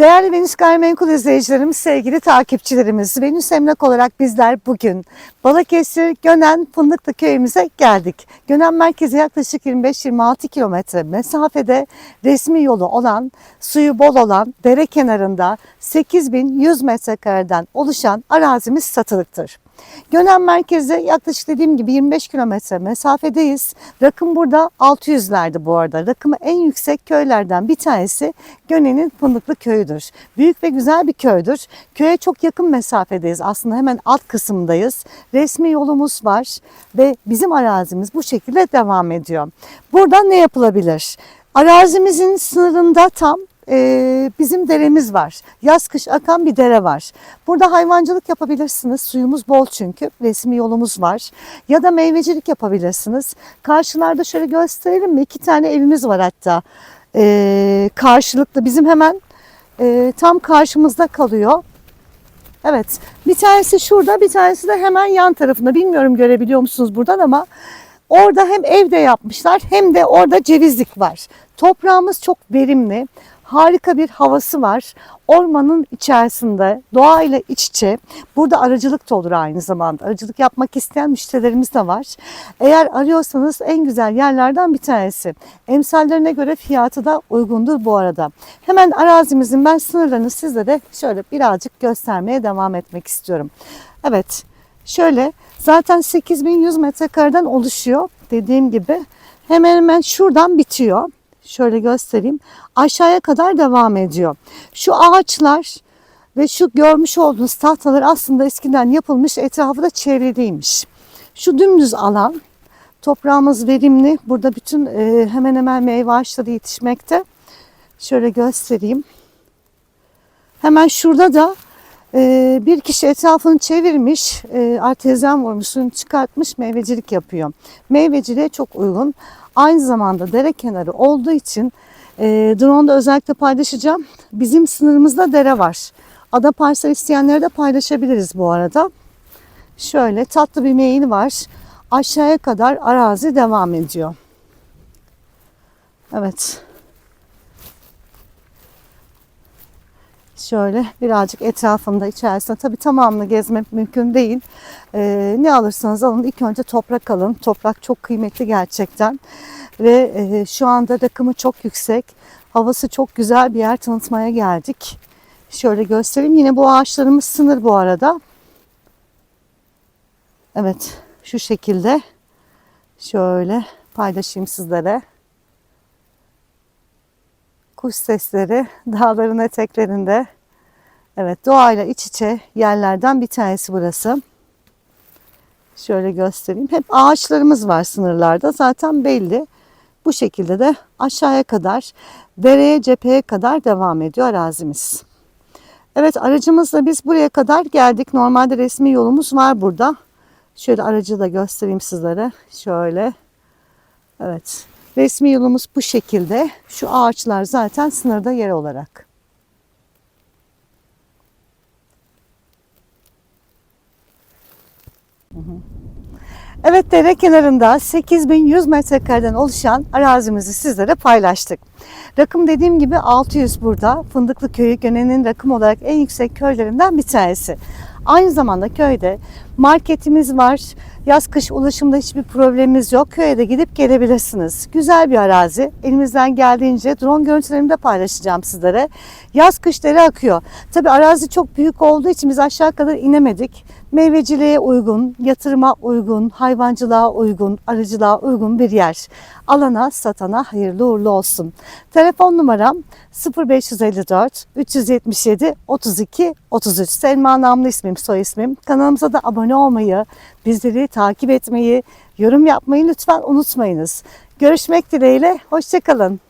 Değerli Venüs Gayrimenkul izleyicilerimiz, sevgili takipçilerimiz, Venüs Emlak olarak bizler bugün Balıkesir Gönen Fındıklı köyümüze geldik. Gönen merkeze yaklaşık 25-26 kilometre mesafede resmi yolu olan, suyu bol olan dere kenarında 8100 metrekareden oluşan arazimiz satılıktır. Gönen merkeze yaklaşık dediğim gibi 25 kilometre mesafedeyiz. Rakım burada 600'lerdi bu arada. Rakımı en yüksek köylerden bir tanesi Gönen'in Fındıklı köyüdür. Büyük ve güzel bir köydür. Köye çok yakın mesafedeyiz. Aslında hemen alt kısımdayız. Resmi yolumuz var ve bizim arazimiz bu şekilde devam ediyor. Burada ne yapılabilir? Arazimizin sınırında tam e, bizim deremiz var. Yaz kış akan bir dere var. Burada hayvancılık yapabilirsiniz. Suyumuz bol çünkü. Resmi yolumuz var. Ya da meyvecilik yapabilirsiniz. Karşılarda şöyle gösterelim mi? İki tane evimiz var hatta. E, karşılıklı bizim hemen e, tam karşımızda kalıyor. Evet. Bir tanesi şurada, bir tanesi de hemen yan tarafında. Bilmiyorum görebiliyor musunuz buradan ama orada hem evde yapmışlar hem de orada cevizlik var. Toprağımız çok verimli. Harika bir havası var. Ormanın içerisinde, doğayla iç içe. Burada aracılık da olur aynı zamanda. Aracılık yapmak isteyen müşterilerimiz de var. Eğer arıyorsanız en güzel yerlerden bir tanesi. Emsallerine göre fiyatı da uygundur bu arada. Hemen arazimizin ben sınırlarını sizlere şöyle birazcık göstermeye devam etmek istiyorum. Evet, şöyle zaten 8100 metrekareden oluşuyor. Dediğim gibi hemen hemen şuradan bitiyor. Şöyle göstereyim. Aşağıya kadar devam ediyor. Şu ağaçlar ve şu görmüş olduğunuz tahtalar aslında eskiden yapılmış etrafı da çevriliymiş. Şu dümdüz alan toprağımız verimli. Burada bütün e, hemen hemen meyve ağaçları yetişmekte. Şöyle göstereyim. Hemen şurada da e, bir kişi etrafını çevirmiş, e, artezyen çıkartmış, meyvecilik yapıyor. Meyveciliğe çok uygun. Aynı zamanda dere kenarı olduğu için e, drone'da özellikle paylaşacağım. Bizim sınırımızda dere var. Ada parsel isteyenlere de paylaşabiliriz bu arada. Şöyle tatlı bir meyil var. Aşağıya kadar arazi devam ediyor. Evet. Şöyle birazcık etrafında içerisinde tabii tamamını gezmek mümkün değil. Ee, ne alırsanız alın ilk önce toprak alın. Toprak çok kıymetli gerçekten. Ve e, şu anda rakımı çok yüksek. Havası çok güzel bir yer tanıtmaya geldik. Şöyle göstereyim. Yine bu ağaçlarımız sınır bu arada. Evet şu şekilde şöyle paylaşayım sizlere. Kuş sesleri dağların eteklerinde. Evet doğayla iç içe yerlerden bir tanesi burası. Şöyle göstereyim. Hep ağaçlarımız var sınırlarda zaten belli. Bu şekilde de aşağıya kadar dereye cepheye kadar devam ediyor arazimiz. Evet aracımızla biz buraya kadar geldik. Normalde resmi yolumuz var burada. Şöyle aracı da göstereyim sizlere. Şöyle. Evet. Resmi yolumuz bu şekilde. Şu ağaçlar zaten sınırda yer olarak. Evet dere kenarında 8100 metrekareden oluşan arazimizi sizlere paylaştık. Rakım dediğim gibi 600 burada. Fındıklı Köyü Gönen'in rakım olarak en yüksek köylerinden bir tanesi. Aynı zamanda köyde marketimiz var. Yaz kış ulaşımda hiçbir problemimiz yok. Köye de gidip gelebilirsiniz. Güzel bir arazi. Elimizden geldiğince drone görüntülerimi de paylaşacağım sizlere. Yaz kış dere akıyor. Tabi arazi çok büyük olduğu için biz aşağı kadar inemedik. Meyveciliğe uygun, yatırıma uygun, hayvancılığa uygun, arıcılığa uygun bir yer. Alana, satana hayırlı uğurlu olsun. Telefon numaram 0554 377 32 33. Selma namlı ismim, soy ismim. Kanalımıza da abone olmayı, bizleri takip etmeyi, yorum yapmayı lütfen unutmayınız. Görüşmek dileğiyle, hoşçakalın.